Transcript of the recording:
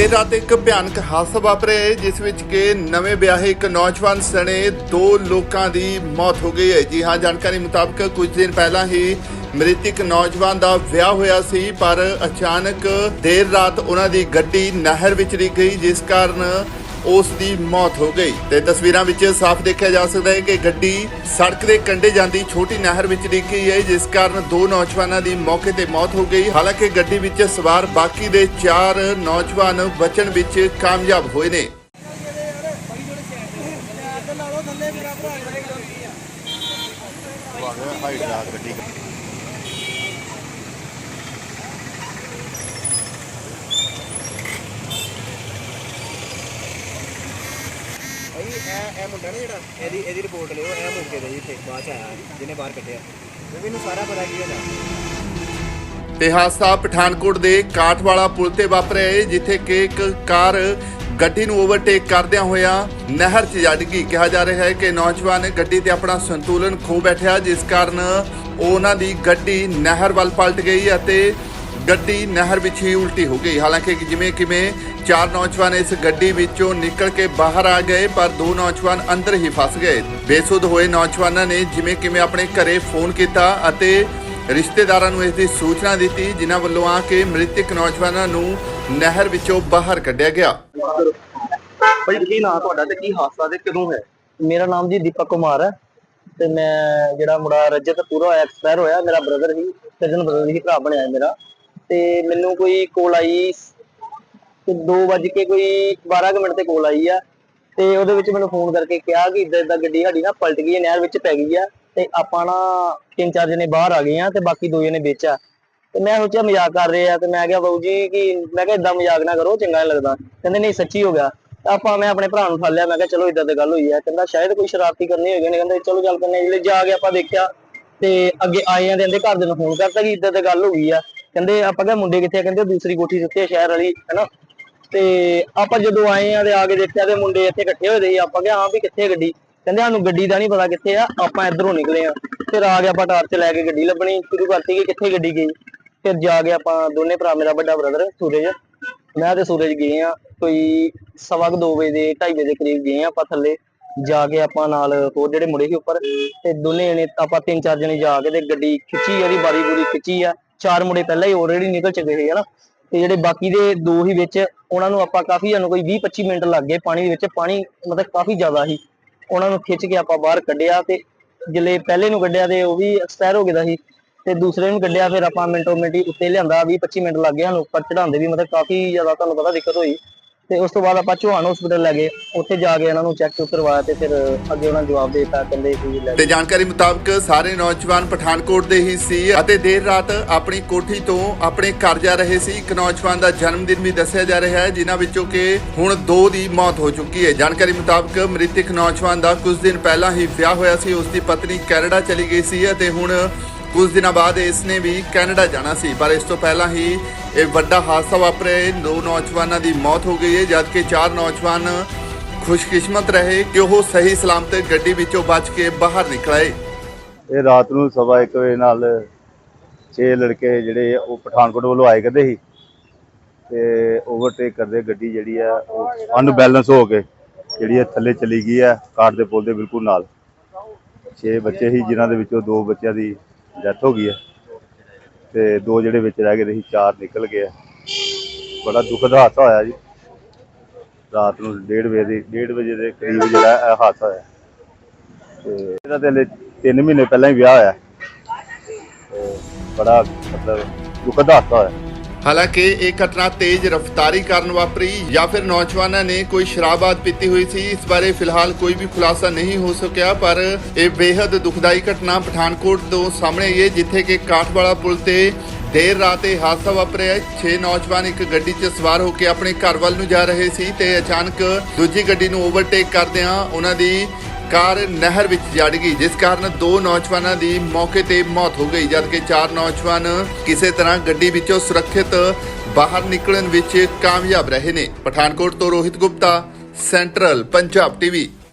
ਦੇਰ ਰਾਤ ਇੱਕ ਭਿਆਨਕ ਹਾਦਸਾ ਵਾਪਰਿਆ ਹੈ, ਜਿਸ ਵਿੱਚ ਕਿ ਨਵੇਂ ਵਿਆਹੇ ਇੱਕ ਨੌਜਵਾਨ ਸਣੇ ਦੋ ਲੋਕਾਂ ਦੀ ਮੌਤ ਹੋ ਗਈ ਹੈ। ਜੀ ਹਾਂ ਜਾਣਕਾਰੀ ਮੁਤਾਬਕ ਕੁਝ ਦਿਨ ਪਹਿਲਾਂ ਹੀ ਮ੍ਰਿਤਕ ਨੌਜਵਾਨ ਦਾ ਵਿਆਹ ਹੋਇਆ ਸੀ ਪਰ ਅਚਾਨਕ ਦੇਰ ਰਾਤ ਉਹਨਾਂ ਦੀ ਗੱਡੀ ਨਹਿਰ ਵਿੱਚ ਡਿੱਗ ਗਈ ਜਿਸ ਕਾਰਨ ਉਸ ਦੀ ਮੌਤ ਹੋ ਗਈ ਤੇ ਤਸਵੀਰਾਂ ਵਿੱਚ ਸਾਫ਼ ਦੇਖਿਆ ਜਾ ਸਕਦਾ ਹੈ ਕਿ ਗੱਡੀ ਸੜਕ ਦੇ ਕੰਢੇ ਜਾਂਦੀ ਛੋਟੀ ਨਹਿਰ ਵਿੱਚ ਡਿੱਗ ਗਈ ਹੈ ਜਿਸ ਕਾਰਨ ਦੋ ਨੌਜਵਾਨਾਂ ਦੀ ਮੌਕੇ ਤੇ ਮੌਤ ਹੋ ਗਈ। ਹਾਲਾਂਕਿ ਗੱਡੀ ਵਿੱਚ ਸਵਾਰ ਬਾਕੀ ਦੇ ਚਾਰ ਨੌਜਵਾਨ ਬਚਣ ਵਿੱਚ ਕਾਮਯਾਬ ਹੋਏ ਨੇ। ਭਾਈ, ਇਹ ਇਹ ਮੁੰਡਾ ਨਾ ਜਿਹੜਾ, ਇਹਦੀ ਇਹਦੀ ਰਿਪੋਰਟ ਲਿਓ, ਇਹ ਮੌਕੇ ਤੇ ਜੀ ਇੱਥੇ, ਬਾਅਦ ਚ ਆਇਆ, ਜਿਹਨੇ ਬਾਹਰ ਕੱਢਿਆ। ਕਿਉਂਕਿ ਇਹਨੂੰ ਸਾਰਾ ਪਤਾ ਕੀ ਹੋਣਾ ਤੇ ਹਾਦਸਾ ਪਠਾਨਕੋਟ ਦੇ ਕਾਠਵਾਲਾ ਪੁਲ ਤੇ ਵਾਪਰਿਆ ਹੈ ਜਿੱਥੇ ਕਿ ਇੱਕ ਕਾਰ ਗੱਡੀ ਨੂੰ ਓਵਰਟੇਕ ਕਰਦਿਆਂ ਹੋਇਆ ਨਹਿਰ 'ਚ ਜਾ ਡਿੱਗੀ ਕਿਹਾ ਜਾ ਰਿਹਾ ਹੈ ਕਿ ਨੌਜਵਾਨ ਗੱਡੀ ਤੇ ਆਪਣਾ ਸੰਤੁਲਨ ਖੋ ਬੈਠਿਆ, ਜਿਸ ਕਾਰਨ ਉਹਨਾਂ ਦੀ ਗੱਡੀ ਨਹਿਰ ਵੱਲ ਪਲਟ ਗਈ ਅਤੇ ਗੱਡੀ ਨਹਿਰ ਵਿੱਚ ਹੀ ਉਲਟੀ ਹੋ ਗਈ। ਹਾਲਾਂਕਿ ਜਿਵੇਂ ਕਿਵੇਂ ਚਾਰ ਨੌਜਵਾਨ ਇਸ ਗੱਡੀ ਵਿੱਚੋਂ ਨਿਕਲ ਕੇ ਬਾਹਰ ਆ ਗਏ ਪਰ ਦੋ ਨੌਜਵਾਨ ਅੰਦਰ ਹੀ ਫਸ ਗਏ। ਬੇਸੁੱਧ ਹੋਏ ਨੌਜਵਾਨਾਂ ਨੇ ਜਿਵੇਂ ਕਿਵੇਂ ਆਪਣੇ ਘਰੇ ਫੋਨ ਕੀਤਾ ਅਤੇ ਰਿਸ਼ਤੇਦਾਰਾਂ ਨੂੰ ਇਸ ਦੀ ਸੂਚਨਾ ਦਿੱਤੀ ਜਿਨ੍ਹਾਂ ਵੱਲੋਂ ਆ ਕੇ ਮ੍ਰਿਤਕ ਨੌਜਵਾਨਾਂ ਨੂੰ ਨਹਿਰ ਵਿੱਚੋਂ ਬਾਹਰ ਕੱਢਿਆ ਗਿਆ। ਭਾਈ ਕੀ ਨਾਂ ਤੁਹਾਡਾ ਤੇ ਕੀ ਹਾਦਸਾ ਤੇ ਕਦੋਂ ਹੈ ਮੇਰਾ ਨਾਮ ਜੀ ਦੀਪਕ ਕੁਮਾਰ ਹੈ ਤੇ ਮੈਂ ਜਿਹੜਾ ਮੁੰਡਾ ਰਜਤ ਪੂਰਾ ਐਕਸਪਾਇਰ ਹੋਇਆ ਮੇਰਾ ਬ੍ਰਦਰ ਸੀ ਕਜ਼ਨ ਬ੍ਰਦਰ ਸੀ ਭਰਾ ਬਣਿਆ ਮੇਰਾ। ਤੇ ਮੈਨੂੰ ਕੋਈ ਕੋਲ ਆਈ ਤੇ 2 ਵਜੇ ਕੇ ਕੋਈ 12 ਕੁ ਮਿੰਟ ਤੇ ਕੋਲ ਆਈ ਆ ਤੇ ਉਹਦੇ ਵਿੱਚ ਮੈਨੂੰ ਫੋਨ ਕਰਕੇ ਕਿਹਾ ਕਿ ਇਦਾਂ ਇਦਾਂ ਗੱਡੀ ਸਾਡੀ ਨਾ ਪਲਟ ਗਈ ਹੈ, ਨਹਿਰ ਵਿੱਚ ਪੈ ਗਈ ਆ ਤੇ ਆਪਾਂ ਨਾ ਤਿੰਨ ਚਾਰ ਜਣੇ ਬਾਹਰ ਆ ਗਏ ਆ ਤੇ ਬਾਕੀ ਦੋ ਜਣੇ ਵਿੱਚ ਆ। ਤੇ ਮੈਂ ਸੋਚਿਆ ਮਜ਼ਾਕ ਕਰ ਰਹੇ ਆ ਤੇ ਮੈਂ ਕਿਹਾ ਬਾਊ ਜੀ ਕਿ ਮੈਂ ਕਿਹਾ ਇਦਾਂ ਮਜ਼ਾਕ ਨਾ ਕਰੋ, ਚੰਗਾ ਨਹੀਂ ਲੱਗਦਾ। ਕਹਿੰਦੇ ਨਹੀਂ ਸੱਚੀ ਹੋ ਗਿਆ। ਆਪਾਂ ਮੈਂ ਆਪਣੇ ਭਰਾ ਨੂੰ ਫੜ ਲਿਆ, ਮੈਂ ਕਿਹਾ ਚਲੋ ਇਦਾਂ ਦੀ ਗੱਲ ਹੋਈ ਆ। ਕਹਿੰਦਾ ਸ਼ਾਇਦ ਕੋਈ ਸ਼ਰਾਰਤੀ ਕਰਨੀ ਹੋਈ ਨੇ। ਕਹਿੰਦਾ ਚਲੋ ਚੱਲ ਪੈਂਦੇ ਜਿਹੜੇ ਜਾ ਕੇ ਆਪਾਂ ਦੇਖਿਆ ਤੇ ਅੱਗੇ ਆਏ ਆ ਤੇ ਕਹਿੰਦੇ ਘਰ ਦੇ ਨੂੰ ਫੋਨ ਕਰਤਾ ਕਿ ਇਦਾਂ ਦੀ ਗੱਲ ਹੋ ਗਈ ਆ। ਕਹਿੰਦੇ ਆਪਾਂ ਕਿਹਾ ਮੁੰਡੇ ਕਿੱਥੇ ਆ? ਕਹਿੰਦੇ ਦੂਸਰੀ ਕੋਠੀ ਦੇ ਆ, ਸ਼ਹਿਰ ਵਾਲੀ, ਹੈਨਾ? ਤੇ ਆਪਾਂ ਜਦੋਂ ਆਏ ਆ ਤੇ ਆ ਕੇ ਦੇਖਿਆ ਤੇ ਮੁੰਡੇ ਇੱਥੇ ਇਕੱਠੇ ਹੋਏ ਦੇ ਆਪਾਂ ਕਿਹਾ, ਹਾਂ ਵੀ ਕਿੱਥੇ ਗੱਡੀ? ਕਹਿੰਦੇ, ਸਾਨੂੰ ਗੱਡੀ ਦਾ ਨਹੀਂ ਪਤਾ ਕਿੱਥੇ ਆ, ਆਪਾਂ ਇਧਰੋਂ ਨਿਕਲੇ ਆ। ਫਿਰ ਆ ਕੇ ਆਪਾਂ ਟਾਰਚ ਲੈ ਕੇ ਗੱਡੀ ਲੱਭਣੀ, ਸ਼ੁਰੂ ਕਰਤੀ ਕਿ ਕਿੱਥੇ ਗੱਡੀ ਗਈ। ਫਿਰ ਜਾ ਕੇ ਆਪਾਂ ਦੋਨੇ ਭਰਾ, ਮੇਰਾ ਵੱਡਾ ਬ੍ਰਦਰ ਸੂਰਜ, ਮੈਂ ਤੇ ਸੂਰਜ ਗਏ ਆ, ਕੋਈ ਸਵਾ ਕੁ ਦੋ ਵਜੇ ਦੇ 2:30 ਵਜੇ ਦੇ ਕਰੀਬ ਗਏ ਆ ਆਪਾਂ ਥੱਲੇ। ਜਾ ਕੇ ਆਪਾਂ ਨਾਲ ਹੋਰ ਜਿਹੜੇ ਮੁੰਡੇ ਸੀ ਉੱਪਰ, ਤੇ ਦੋਨੇ ਜਣੇ, ਆਪਾਂ ਤਿੰਨ ਚਾਰ ਜਣੇ ਜਾ ਕੇ ਤੇ ਗੱਡੀ ਖਿੱਚੀ ਆ ਉਹਦੀ ਬਾਰੀ ਬੂਰੀ ਖਿੱਚੀ ਆ। ਚਾਰ ਮੁੰਡੇ ਪਹਿਲਾਂ ਹੀ ਆਲਰੇਡੀ ਨਿਕਲ ਚੁੱਕੇ ਸੀ, ਹਨਾ? ਤੇ ਜਿਹੜੇ ਬਾਕੀ ਦੇ ਦੋ ਹੀ ਵਿੱਚ, ਉਹਨਾਂ ਨੂੰ ਆਪਾਂ ਕਾਫੀ ਸਾਨੂੰ ਕੋਈ 20 25 ਮਿੰਟ ਲੱਗ ਗਏ ਪਾਣੀ ਦੇ ਵਿੱਚ, ਪਾਣੀ ਮਤਲਬ ਕਾਫੀ ਜ਼ਿਆਦਾ ਸੀ। ਉਹਨਾਂ ਨੂੰ ਖਿੱਚ ਕੇ ਆਪਾਂ ਬਾਹਰ ਕੱਢਿਆ ਤੇ ਜਿਲੇ ਪਹਿਲੇ ਨੂੰ ਕੱਢਿਆ ਤੇ ਉਹ ਵੀ ਐਕਸਪਾਇਰ ਹੋ ਗਿਆ ਸੀ। ਤੇ ਦੂਸਰੇ ਨੂੰ ਕੱਢਿਆ, ਫਿਰ ਆਪਾਂ ਮਿੰਟੋ ਮਿੰਟੀ ਉੱਤੇ ਲਿਆਂਦਾ 20 25 ਮਿੰਟ ਲੱਗ ਗਏ ਸਾਨੂੰ ਉੱਪਰ ਚੜਾਉਂਦੇ ਵੀ ਮਤਲਬ ਕਾਫੀ ਜ਼ਿਆਦਾ ਤੁਹਾਨੂੰ ਪਤਾ ਦਿੱਕਤ ਹੋਈ। ਤੇ ਉਸ ਤੋਂ ਬਾਅਦ ਆਪਾਂ ਚੌਹਾਨ ਹਸਪੀਟਲ ਲੈ ਗਏ। ਉੱਥੇ ਜਾ ਕੇ ਇਹਨਾਂ ਨੂੰ ਚੈੱਕ ਚੁੱਕ ਕਰਵਾਇਆ ਤੇ ਫਿਰ ਅੱਗੇ ਉਹਨਾਂ ਜਵਾਬ ਦੇ ਦਿੱਤਾ ਕਹਿੰਦੇ ਕਿ ਲੈ ਤੇ ਜਾਣਕਾਰੀ ਮੁਤਾਬਕ ਸਾਰੇ ਨੌਜਵਾਨ ਪਠਾਨਕੋਟ ਦੇ ਹੀ ਸੀ ਅਤੇ ਦੇਰ ਰਾਤ ਆਪਣੀ ਕੋਠੀ ਤੋਂ ਆਪਣੇ ਘਰ ਜਾ ਰਹੇ ਸੀ। ਇੱਕ ਨੌਜਵਾਨ ਦਾ ਜਨਮ ਦਿਨ ਵੀ ਦੱਸਿਆ ਜਾ ਰਿਹਾ ਹੈ ਜਿਨ੍ਹਾਂ ਵਿੱਚੋਂ ਕਿ ਹੁਣ ਦੋ ਦੀ ਮੌਤ ਹੋ ਚੁੱਕੀ ਹੈ। ਜਾਣਕਾਰੀ ਮੁਤਾਬਕ ਮ੍ਰਿਤਕ ਨੌਜਵਾਨ ਦਾ ਕੁਝ ਦਿਨ ਪਹਿਲਾਂ ਹੀ ਵਿਆਹ ਹੋਇਆ ਸੀ। ਉਸ ਦੀ ਪਤਨੀ ਕੈਨੇਡਾ ਚਲੀ ਗਈ ਸੀ ਅਤੇ ਹੁਣ ਕੁਝ ਦਿਨਾਂ ਬਾਅਦ ਇਸ ਨੇ ਵੀ ਕੈਨੇਡਾ ਜਾਣਾ ਸੀ, ਪਰ ਇਸ ਤੋਂ ਪਹਿਲਾਂ ਹੀ ਇਹ ਵੱਡਾ ਹਾਦਸਾ ਵਾਪਰਿਆ। ਦੋ ਨੌਜਵਾਨਾਂ ਦੀ ਮੌਤ ਹੋ ਗਈ ਹੈ, ਜਦਕਿ ਚਾਰ ਨੌਜਵਾਨ ਖੁਸ਼ਕਿਸਮਤ ਰਹੇ ਕਿ ਉਹ ਸਹੀ ਸਲਾਮਤ ਗੱਡੀ ਵਿੱਚੋਂ ਬਚ ਕੇ ਬਾਹਰ ਨਿਕਲ ਆਏ। ਇਹ ਰਾਤ ਨੂੰ ਸਵਾ ਇੱਕ ਵਜੇ ਨਾਲ ਛੇ ਲੜਕੇ ਜਿਹੜੇ ਉਹ ਪਠਾਨਕੋਟ ਵੱਲੋਂ ਆਏ ਕਰਦੇ ਸੀ ਤੇ ਓਵਰਟੇਕ ਕਰਦੇ ਗੱਡੀ ਜਿਹੜੀ ਆ, ਉਹ ਅਨਬੈਲੈਂਸ ਹੋ ਕੇ ਜਿਹੜੀ ਆ ਥੱਲੇ ਚਲੀ ਗਈ ਆ ਕਾਟ ਦੇ ਪੁਲ ਦੇ ਬਿਲਕੁਲ ਨਾਲ। ਛੇ ਬੱਚੇ ਸੀ, ਜਿਨ੍ਹਾਂ ਦੇ ਵਿੱਚੋਂ ਦੋ ਬੱਚਿਆਂ ਦੀ ਡੈਥ ਹੋ ਗਈ ਆ ਤੇ ਦੋ ਜਿਹੜੇ ਵਿੱਚ ਰਹਿ ਗਏ ਸੀ ਚਾਰ ਨਿਕਲ ਗਏ ਆ। ਬੜਾ ਦੁਖਦ ਹਾਦਸਾ ਹੋਇਆ ਜੀ। ਰਾਤ ਨੂੰ 1:30 ਵਜੇ ਦੇ 1:30 ਵਜੇ ਦੇ ਕਰੀਬ ਜਿਹੜਾ ਇਹ ਹਾਦਸਾ ਹੋਇਆ। ਤੇ ਇਹਦਾ ਤੇ ਹਲੇ 3 ਮਹੀਨੇ ਪਹਿਲਾਂ ਹੀ ਵਿਆਹ ਹੋਇਆ। ਤੇ ਬੜਾ ਮਤਲਬ ਦੁਖਦ ਹਾਦਸਾ ਹੋਇਆ। ਹਾਲਾਂਕਿ ਇਹ ਘਟਨਾ ਤੇਜ਼ ਰਫ਼ਤਾਰੀ ਕਾਰਨ ਵਾਪਰੀ ਜਾਂ ਫਿਰ ਨੌਜਵਾਨਾਂ ਨੇ ਕੋਈ ਸ਼ਰਾਬਾਦ ਪੀਤੀ ਹੋਈ ਸੀ, ਇਸ ਬਾਰੇ ਫਿਲਹਾਲ ਕੋਈ ਵੀ ਖੁਲਾਸਾ ਨਹੀਂ ਹੋ ਸਕਿਆ, ਪਰ ਇਹ ਬੇहद ਦੁਖਦਾਈ ਘਟਨਾ ਪਠਾਨਕੋਟ ਤੋਂ ਸਾਹਮਣੇ ਆਈ ਹੈ, ਜਿੱਥੇ ਕਿ ਕਾਠਵਾਲਾ ਪੁਲ ਤੇ ਦੇਰ ਰਾਤ ਇਹ ਹਾਦਸਾ ਵਾਪਰਿਆ 6 ਨੌਜਵਾਨ ਇੱਕ ਗੱਡੀ 'ਚ ਸਵਾਰ ਹੋ ਕੇ ਆਪਣੇ ਘਰ ਵੱਲ ਨੂੰ ਜਾ ਰਹੇ ਸੀ ਤੇ ਅਚਾਨਕ ਦੂਜੀ ਗੱਡੀ ਨੂੰ ਓਵਰਟੇਕ ਕਰਦਿਆਂ ਉਹਨਾਂ ਦੀ ਕਾਰ ਨਹਿਰ ਵਿੱਚ ਜੜ ਗਈ, ਜਿਸ ਕਾਰਨ ਦੋ ਨੌਜਵਾਨਾਂ ਦੀ ਮੌਕੇ ਤੇ ਮੌਤ ਹੋ ਗਈ, ਜਦਕਿ ਚਾਰ ਨੌਜਵਾਨ ਕਿਸੇ ਤਰ੍ਹਾਂ ਗੱਡੀ ਵਿੱਚੋਂ ਸੁਰੱਖਿਅਤ ਬਾਹਰ ਨਿਕਲਣ ਵਿੱਚ ਕਾਮਯਾਬ ਰਹੇ ਨੇ। ਪਠਾਨਕੋਟ ਤੋਂ ਰੋਹਿਤ ਗੁਪਤਾ, ਸੈਂਟਰਲ ਪੰਜਾਬ ਟੀਵੀ।